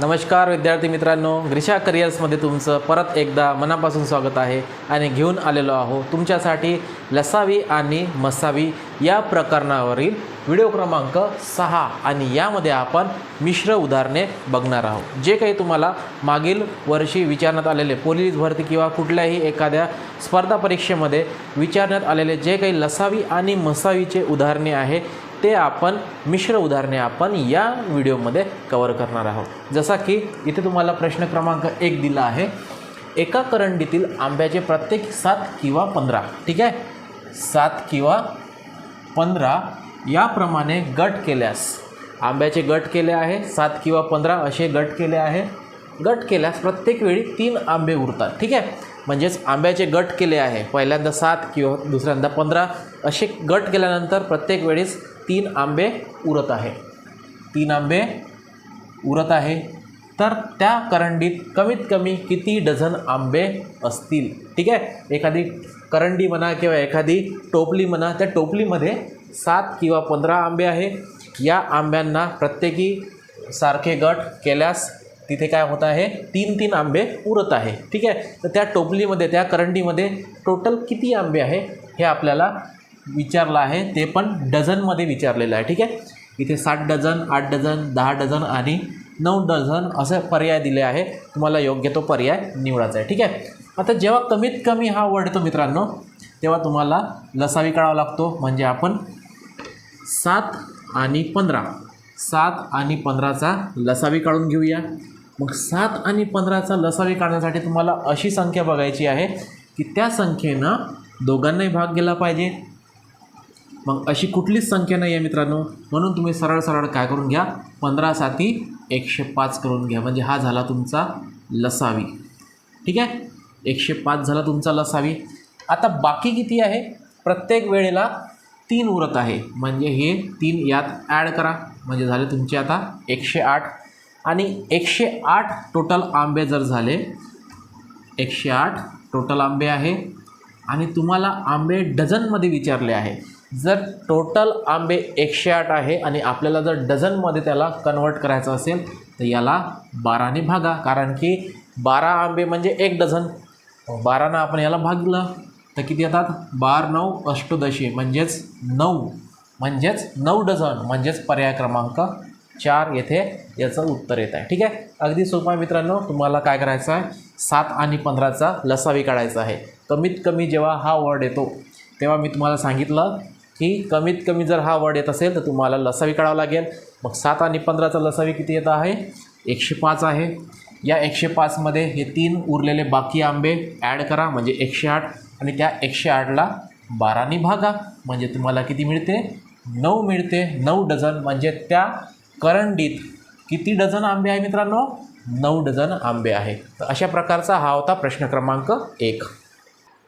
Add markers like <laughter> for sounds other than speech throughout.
नमस्कार विद्यार्थी मित्रांनो ग्रिशा करिअर्समध्ये तुमचं परत एकदा मनापासून स्वागत आहे आणि घेऊन आलेलो आहो तुमच्यासाठी लसावी आणि मसावी या प्रकरणावरील व्हिडिओ क्रमांक सहा आणि यामध्ये आपण मिश्र उदाहरणे बघणार आहोत. जे काही तुम्हाला मागील वर्षी विचारण्यात आलेले पोलीस भरती किंवा कुठल्याही एखाद्या स्पर्धा परीक्षेमध्ये विचारण्यात आलेले जे काही लसावी आणि मसावीचे उदाहरणे आहे ते आपण मिश्र उदाहरणे आपण या व्हिडिओमध्ये कवर करणार आहोत. जसा की इथे तुम्हाला प्रश्न क्रमांक एक दिला आहे. एका करंडीतील आंब्याचे प्रत्येक सात किंवा पंधरा ठीक आहे? सात किंवा पंधरा याप्रमाणे गट केल्यास आंब्याचे गट केले आहे सात किंवा पंधरा असे गट केले आहे. गट केल्यास प्रत्येक वेळी तीन आंबे उरतात ठीक आहे? म्हणजेच आंब्याचे गट केले आहे. पहिल्यांदा सात किंवा दुसऱ्यांदा पंधरा असे गट केल्यानंतर प्रत्येक वेळेस तीन आंबे उरत आहे. तीन आंबे उरत आहे. तर त्या करंडीत कमीत कमी किती डझन आंबे असतील? ठीक आहे? एखादी करंडी म्हणा किंवा एखादी टोपली म्हणा त्या टोपलीमध्ये सात किंवा पंधरा आंबे आहे. या आंब्यांना प्रत्येकी सारखे गट केल्यास तिथे काय होत आहे? तीन तीन आंबे उरत आहे. ठीक आहे? तर त्या टोपलीमध्ये त्या करंडीमध्ये टोटल किती आंबे आहे? हे आपल्याला विचारलं आहे. ते पण डझनमध्ये विचारलेलं आहे. ठीक आहे? इथे सात डझन आठ डझन दहा डझन आणि नऊ डझन असे पर्याय दिले आहे. तुम्हाला योग्य तो पर्याय निवडायचा आहे. ठीक आहे? आता जेव्हा कमीत कमी हा वर्ड येतो मित्रांनो तेव्हा तुम्हाला लसावी काढावा लागतो. म्हणजे आपण सात आणि पंधरा. सात आणि पंधराचा लसावी काढून घेऊया. मग सात आणि पंधराचा लसावी काढण्यासाठी तुम्हाला अशी संख्या बघायची आहे की त्या संख्येनं दोघांनाही भाग गेला पाहिजे. मग अशी कुठलीच संख्या नाही आहे मित्रांनो. म्हणून तुम्ही सरळ सरळ काय करून घ्या? पंधरा साती एकशे पाच करून घ्या. म्हणजे हा झाला तुमचा लसावी. ठीक आहे? एकशे पाच झाला तुमचा लसावी. आता बाकी किती आहे? प्रत्येक वेळेला तीन उरत आहे. म्हणजे हे तीन यात ॲड करा. म्हणजे झाले तुमचे आता एकशे आठ. आणि एकशे आठ टोटल आंबे जर झाले एकशे आठ टोटल आंबे आहे. आणि तुम्हाला आंबे डझनमध्ये विचारले आहे. जर टोटल आंबे एकशे आठ आहे आणि आपल्याला जर डझनमध्ये त्याला कन्वर्ट करायचं असेल तर याला बाराने भागा. कारण की बारा आंबे म्हणजे एक डझन. बारानं आपण याला भागलं तर किती येतात? बार नऊ अष्टदशी म्हणजेच नऊ. म्हणजेच नऊ डझन म्हणजेच पर्याय क्रमांक चार येथे याचं उत्तर येत आहे. ठीक आहे? अगदी सोपा मित्रांनो तुम्हाला काय करायचं आहे? सात आणि पंधराचा लसावी काढायचा आहे. कमीत कमी जेव्हा हा वर्ड येतो तेव्हा मी तुम्हाला सांगितलं की कमीत कमी जर हा वर्ड येत असेल तर तुम्हाला लसावी काढावं लागेल. मग सात आणि पंधराचा लसावी किती येत आहे? एकशे पाच आहे. या एकशे पाचमध्ये हे तीन उरलेले बाकी आंबे ॲड करा म्हणजे एकशे आठ आणि त्या एकशे आठला बाराने भागा म्हणजे तुम्हाला किती मिळते? नऊ मिळते. नऊ डझन म्हणजे त्या करंडीत किती डझन आंबे आहे मित्रांनो? नऊ डझन आंबे आहे. तर अशा प्रकारचा हा होता प्रश्न क्रमांक एक.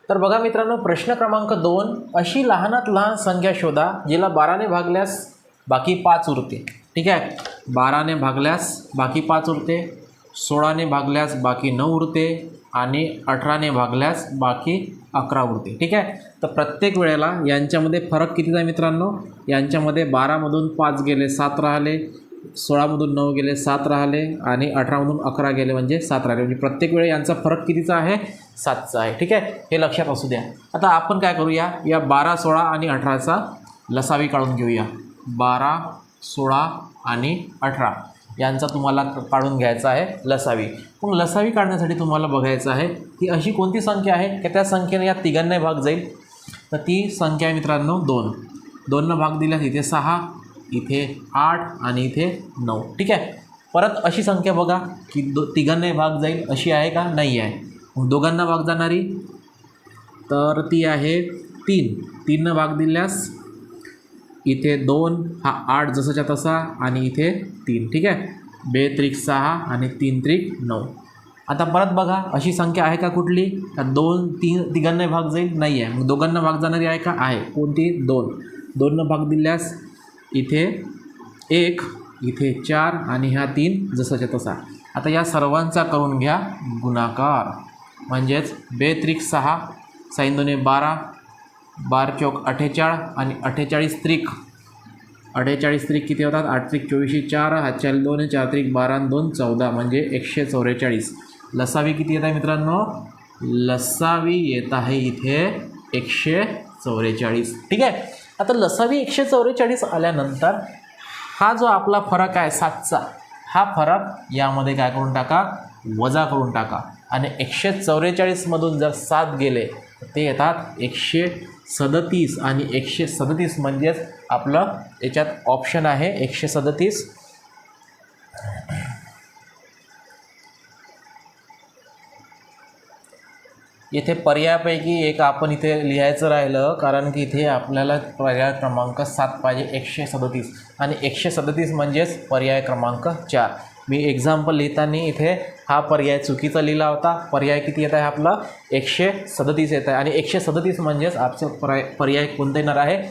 तर बघा मित्रांनो प्रश्न क्रमांक दोन अशी लहानात लहान संख्या शोधा जिला बाराने भागल्यास बाकी पाच उरते. ठीक आहे? बाराने भागल्यास बाकी पाच उरते सोळाने भागल्यास बाकी नऊ उरते आणि अठराने भागल्यास बाकी अकरा उरते. ठीक आहे? तर प्रत्येक वेळेला यांच्यामध्ये फरक किती आहे मित्रांनो? यांच्यामध्ये बारामधून पाच गेले सात राहिले सोळामधून नऊ गेले सात राहिले आणि अठरामधून अकरा गेले म्हणजे सात राहिले. म्हणजे प्रत्येक वेळी यांचा फरक कितीचा आहे? सातचा आहे. ठीक आहे? हे लक्षात असू द्या. आता आपण काय करूया? या बारा सोळा आणि अठराचा लसावी काढून घेऊया. बारा सोळा आणि अठरा. यांचा तुम्हाला काढून घ्यायचा आहे लसावी. मग लसावी काढण्यासाठी तुम्हाला बघायचं आहे की अशी कोणती संख्या आहे? की त्या संख्येने या तिघांना भाग जाईल? तर ती संख्या आहे मित्रांनो दोन. दोननं भाग दिल्यास इथे सहा इथे आठ आणि इथे नऊ. ठीक आहे? परत अशी संख्या बघा की दो तिघांनाही भाग जाईल. अशी आहे का? नाही आहे. मग दोघांना भाग जाणारी तर ती आहे तीन. तीननं भाग दिल्यास इथे दोन हा आठ जसाच्या तसा आणि इथे तीन. ठीक आहे? बे त्रिक सहा आणि तीन त्रिक नऊ. आता परत बघा अशी संख्या आहे का कुठली? का दोन तीन तिघांना भाग जाईल? नाही आहे. मग दोघांना भाग जाणारी आहे का? आहे. कोणती? दोन. दोननं भाग दिल्यास इथे एक इथे चार आणि ह्या तीन जसाच्या तसा. आता या सर्वांचा करून घ्या गुणाकार. म्हणजेच बे त्रिक सहा साईंदोने बारा बार चौक अठ्ठेचाळ आणि अठ्ठेचाळीस त्रिक. अठ्ठेचाळीस त्रिक किती होतात? आठ त्रिक चोवीसशे चार हातच्या दोन चार त्रिक बारा दोन चौदा म्हणजे एकशे चौवेचाळीस लसावी किती येत आहे मित्रांनो? लसावी येत आहे इथे एकशे चौवेचाळीस ठीक आहे? आता लसावी एकशे चौवेचाळीस आल्यानंतर हा जो आपला फरक आहे सातचा हा फरक यामध्ये काय करून टाका? वजा करून टाका. आणि एकशे चौवेचाळीसमधून जर सात गेले ते येतात एकशे सदतीस. आणि एकशे सदतीस म्हणजेच आपलं याच्यात ऑप्शन आहे एकशे सदतीस. इथे पर्यायापैकी एक आपण इथे लिहायचं राहिलं कारण की इथे आपल्याला पर्याय क्रमांक सात पाहिजे एकशे सदतीस. आणि एकशे सदतीस म्हणजेच पर्याय क्रमांक चार. मी एक्झाम्पल लिहिताना इथे हा पर्याय चुकीचा लिहिला होता. पर्याय किती येत आहे आपला? एकशे सदतीस येत आहे. आणि एकशे सदतीस म्हणजेच आपचं पर्याय पर्याय कोणतं येणार आहे?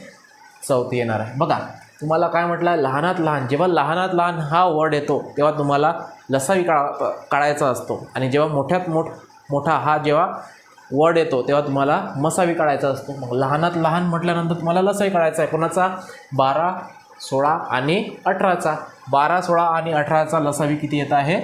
चौथी येणार आहे. बघा तुम्हाला काय म्हटलं? आहे लहानात लहान. जेव्हा लहानात लहान हा वर्ड येतो तेव्हा तुम्हाला लसावी काढा काढायचा असतो. आणि जेव्हा मोठ्यात मोठ मोठा हा जेव्हा वर्ड येतो तेव्हा तुम्हाला मसावी काढायचा असतो. मग लहानात लहान म्हटल्यानंतर तुम्हाला लसावी काढायचा आहे. कोणाचा? बारा सोळा आणि अठराचा. बारा सोळा आणि अठराचा लसावी किती येत आहे?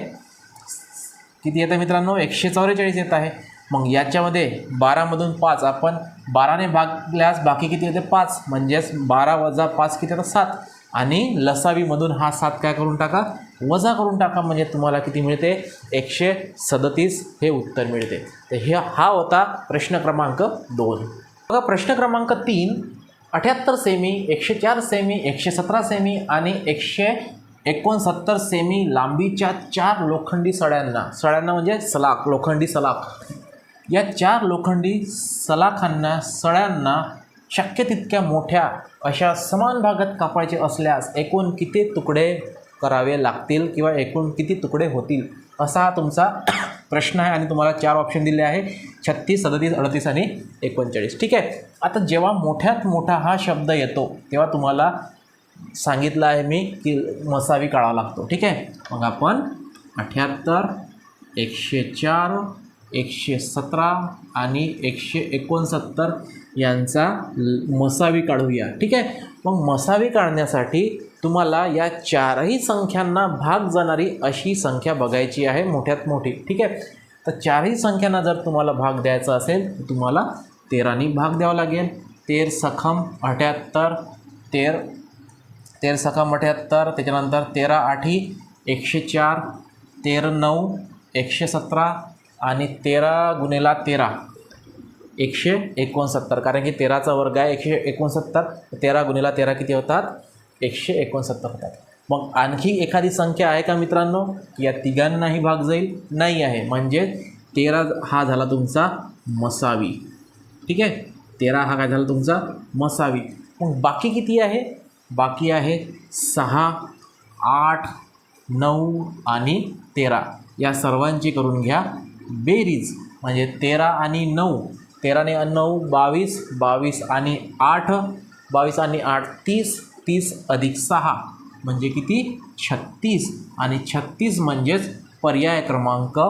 किती येतं मित्रांनो? एकशे चौवेचाळीस येत आहे. मग याच्यामध्ये बारामधून पाच. आपण बाराने भागल्यास बाकी किती येते? पाच. म्हणजेच बारा वजा पाच किती येतात? सात. आणि लसावीमधून हा सात काय करून टाका? वजा करून टाका म्हणजे तुम्हाला किती मिळते? एकशे सदतीस हे उत्तर मिळते. तर हे हा होता प्रश्न क्रमांक दोन. बघा प्रश्न क्रमांक तीन अठ्याहत्तर सेमी एकशे चार सेमी एकशे सतरा सेमी आणि एकशे एकोणसत्तर सेमी लांबीच्या चार लोखंडी सळ्यांना. सळ्यांना म्हणजे सलाख लोखंडी सलाख. या चार लोखंडी सलाखांना सळ्यांना शक्य तितक्या मोठ्या अशा समान भागात कापायचे असल्यास एकूण किती तुकडे? करावे लागतील किंवा एकूण किती तुकडे होतील असा हा तुमचा <clears throat> प्रश्न आहे आणि तुम्हाला चार ऑप्शन दिले आहे. छत्तीस सदतीस अडतीस आणि एकोणचाळीस. ठीक आहे? आता जेव्हा मोठ्यात मोठा हा शब्द येतो तेव्हा तुम्हाला सांगितलं आहे मी की मसावी काढावा लागतो. ठीक आहे? मग आपण अठ्याहत्तर एकशे चार एकशे सतरा आणि एकशे एकोणसत्तर यांचा ल- मसावी काढूया. ठीक आहे? मग मसावी काढण्यासाठी तुम्हाला या चारही संख्यांना भाग जाणारी अशी संख्या बघायची आहे मोठ्यात मोठी. ठीक आहे? तर चारही संख्यांना जर तुम्हाला भाग द्यायचा असेल तर तुम्हाला तेरानी भाग द्यावा लागेल. तेर सखम अठ्याहत्तर तेर तेर सखम अठ्याहत्तर त्याच्यानंतर तेरा आठी एकशे चार तेर नऊ एकशे सतरा आणि तेरा गुन्हेला तेरा. एकशे एकोणसत्तर कारण की तेराचा वर्ग आहे एकशे एकोणसत्तर तेरा गुन्हेला तेरा किती होतात? एकशे एकोणसत्तर होतात. मग आणखी एखादी संख्या आहे का मित्रांनो? या तिघांनाही भाग जाईल. नाही आहे. म्हणजे तेरा हा झाला तुमचा मसावी. ठीक आहे? तेरा हा काय झाला तुमचा मसावी. मग बाकी किती आहे? बाकी आहे सहा आठ नऊ आणि तेरा. या सर्वांची करून घ्या बेरीज. म्हणजे तेरा आणि नऊ. तेराने नऊ बावीस बावीस आणि आठ. बावीस आणि आठ तीस. तीस अधिक सहा म्हणजे किती? छत्तीस. आणि छत्तीस म्हणजेच पर्याय क्रमांक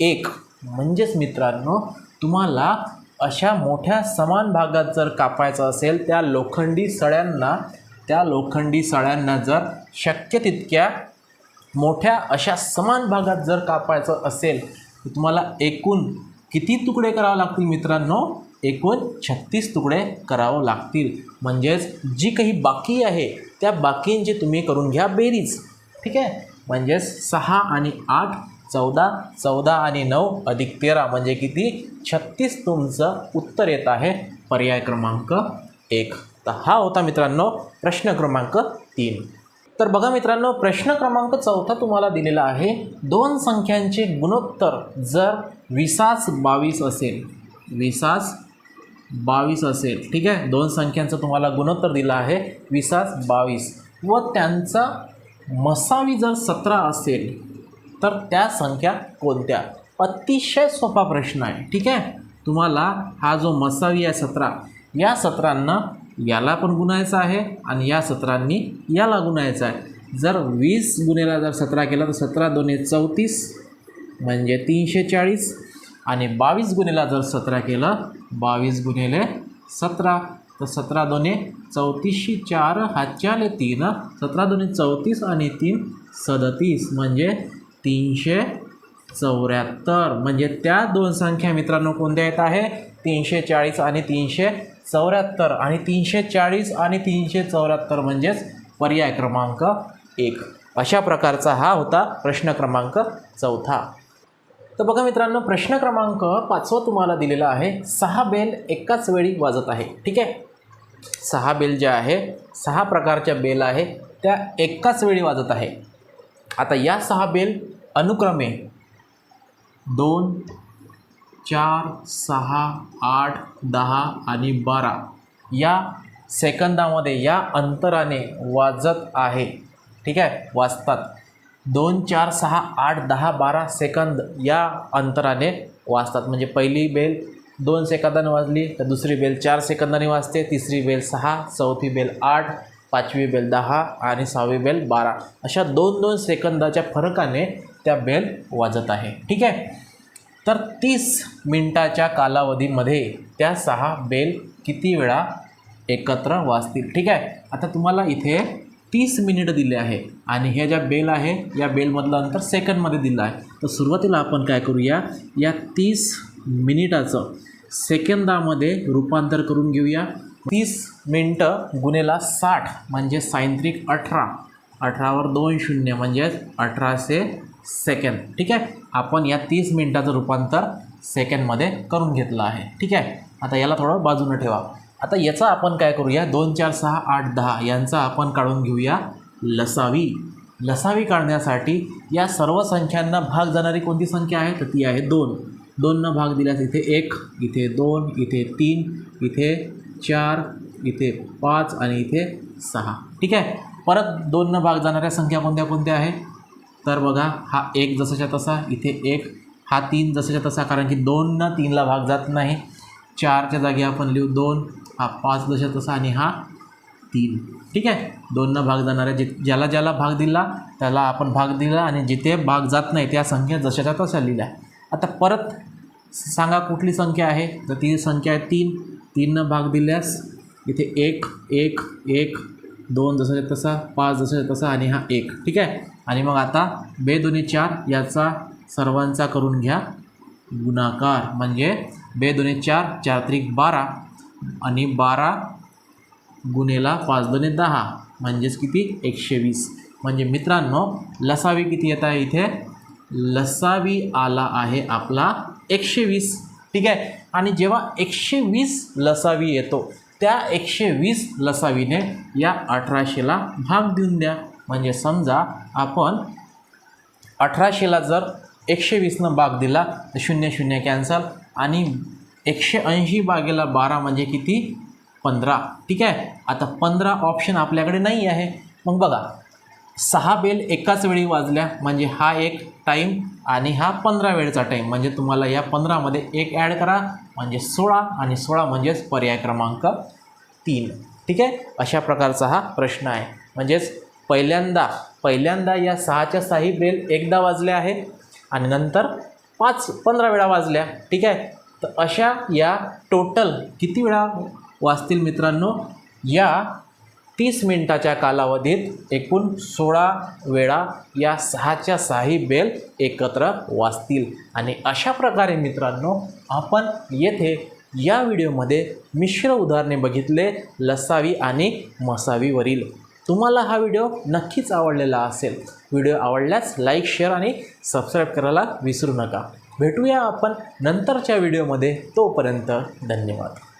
एक. म्हणजेच मित्रांनो तुम्हाला अशा मोठ्या समान भागात जर कापायचं असेल त्या लोखंडी सळ्यांना त्या लोखंडी सळ्यांना जर शक्य तितक्या मोठ्या अशा समान भागात जर कापायचं असेल तर तुम्हाला एकूण किती तुकडे करावे लागतील मित्रांनो? एकूण छत्तीस तुकडे करावं लागतील. म्हणजेच जी काही बाकी आहे त्या बाकींची तुम्ही करून घ्या बेरीज. ठीक आहे? म्हणजेच सहा आणि आठ चौदा चौदा आणि नऊ अधिक तेरा म्हणजे किती? छत्तीस तुमचं उत्तर येत आहे. पर्याय क्रमांक एक. तर हा होता मित्रांनो प्रश्न क्रमांक तीन. तर बघा मित्रांनो प्रश्न क्रमांक चौथा तुम्हाला दिलेला आहे. दोन संख्यांचे गुणोत्तर जर विसास बावीस असेल विसास बावीस असेल. ठीक आहे? दोन संख्यांचं तुम्हाला गुणोत्तर दिलं आहे. विसास बावीस. व त्यांचा मसावी जर सतरा असेल तर त्या संख्या कोणत्या? अतिशय सोपा प्रश्न आहे. ठीक आहे? तुम्हाला हा जो मसावी आहे सतरा या सतरांना याला पण गुणायचा आहे आणि या सतरांनी याला गुणायचा आहे. जर वीस गुन्हेला जर सतरा केला तर सतरा दोन्ही चौतीस म्हणजे तीनशे चाळीस. आणि बावीस गुन्हेला जर सतरा केलं बावीस गुणेले सतरा. तर सतरा दोन्ही चौतीसशे चार हातच्याले तीन. सतरा दोन्ही चौतीस आणि तीन सदतीस म्हणजे तीनशे चौऱ्याहत्तर. म्हणजे त्या दोन संख्या मित्रांनो कोणत्या येत आहे? तीनशे चाळीस आणि तीनशे चौऱ्याहत्तर. आणि तीनशे चाळीस आणि तीनशे चौऱ्याहत्तर म्हणजेच पर्याय क्रमांक एक. अशा प्रकारचा हा होता प्रश्न क्रमांक चौथा. तर बघा मित्रांनो प्रश्न क्रमांक पाचवा तुम्हाला दिलेला आहे. सहा बेल एकाच वेळी वाजत आहे. ठीक आहे? सहा बेल ज्या आहे सहा प्रकारच्या बेल आहे त्या एकाच वेळी वाजत आहे. आता या सहा बेल अनुक्रमे दोन चार सहा आठ दहा आणि बारा या सेकंदामध्ये या अंतराने वाजत आहे. ठीक आहे? वाजतात. दोन चार सहा आठ दहा बारा सेकंद या अंतराने वाजतात. म्हणजे पहिली बेल दोन सेकंदाने वाजली तर दुसरी बेल चार सेकंदाने वाजते तिसरी बेल सहा चौथी बेल आठ पाचवी बेल दहा आणि सहावी बेल बारा. अशा दोन दोन सेकंदाच्या फरकाने त्या बेल वाजत आहे. ठीक आहे? तर तीस मिनटाच्या कालावधीमध्ये त्या सहा बेल किती वेळा एकत्र वाजतील? ठीक आहे? आता तुम्हाला इथे तीस मिनिटं दिले आहे. आणि ह्या ज्या बेल आहे या बेलमधलं अंतर सेकंडमध्ये दिलं आहे. तर सुरुवातीला आपण काय करूया या तीस मिनिटाचं सेकंदामध्ये रूपांतर करून घेऊया. तीस मिनटं गुन्हेला साठ म्हणजे सायंत्रिक अठरा. अठरावर दोन शून्य म्हणजेच अठराशे सेकंद. ठीक आहे? आपण या तीस मिनटाचं रूपांतर सेकंडमध्ये करून घेतलं आहे. ठीक आहे? आता याला थोडं बाजूनं ठेवा. आता याचा आपण काय करूया? दोन चार सहा आठ दहा यांचा आपण काढून घेऊया लसावी. लसावी काढण्यासाठी या सर्व संख्यांना भाग जाणारी कोणती संख्या आहे? तर ती आहे दोन. दोननं भाग दिल्यास इथे एक इथे दोन इथे तीन इथे चार इथे पाच आणि इथे सहा. ठीक आहे? परत दोननं भाग जाणाऱ्या संख्या कोणत्या कोणत्या आहे? तर बघा हा एक जसाच्या तसा इथे एक हा तीन जसाच्या तसा कारण की दोननं तीनला भाग जात नाही. चारच्या जागी आपण लिहू दोन हा पाच जशा तसा आणि हा तीन. ठीक आहे? दोननं भाग जाणाऱ्या जि ज्याला ज्याला भाग दिला त्याला आपण भाग दिला आणि जिथे भाग जात नाही त्या संख्या जशाच्या तशा लिहिल्या. आता परत सांगा कुठली संख्या आहे? तर ती संख्या आहे तीन. तीननं भाग दिल्यास इथे एक एक एक दोन जसाच्या तसा पाच जसाच्या तसा आणि हा एक. ठीक आहे? आणि मग आता बे दोन्ही चार याचा सर्वांचा करून घ्या गुणाकार. म्हणजे बे दोन्ही चार चार त्रिक बारा. आणि बारा गुन्हेला पाच दोन्ही दहा. म्हणजेच किती? एकशे वीस. म्हणजे मित्रांनो लसावी किती येत आहे इथे? लसावी आला आहे आपला एकशे वीस. ठीक आहे? आणि जेव्हा एकशे वीस लसावी येतो त्या एकशे वीस लसावीने या अठराशेला भाग देऊन द्या. म्हणजे समजा आपण अठराशेला जर एकशे वीसनं भाग दिला तर शून्य शून्य कॅन्सल. आणि एकशे ऐंशी भागेला बारा म्हणजे किती? पंधरा. ठीक आहे? आता पंधरा ऑप्शन आपल्याकडे नाही आहे. मग बघा. सहा बेल एकाच वेळी वाजल्या म्हणजे हा एक टाईम आणि हा पंधरा वेळचा टाईम म्हणजे तुम्हाला या पंधरामध्ये एक ॲड करा. म्हणजे सोळा आणि सोळा म्हणजेच पर्याय क्रमांक तीन. ठीक आहे? अशा प्रकारचा हा प्रश्न आहे. म्हणजेच पहिल्यांदा पहिल्यांदा या सहाच्या सहाही बेल एकदा वाजल्या आहेत आणि नंतर पाच पंधरा वेळा वाजल्या. ठीक आहे? तर अशा या टोटल किती वेळा वाचतील मित्रांनो? या तीस मिनटाच्या कालावधीत एकूण सोळा वेळा या सहाच्या सहाही बेल एकत्र वाचतील. आणि अशा प्रकारे मित्रांनो आपण येथे या व्हिडिओमध्ये मिश्र उदाहरणे बघितले लसावी आणि मसावीवरील. तुम्हाला हा व्हिडिओ नक्कीच आवडलेला असेल. व्हिडिओ आवडल्यास लाईक शेअर आणि सबस्क्राईब करायला विसरू नका. भेटूया आपण नंतरच्या व्हिडिओमध्ये. तोपर्यंत धन्यवाद.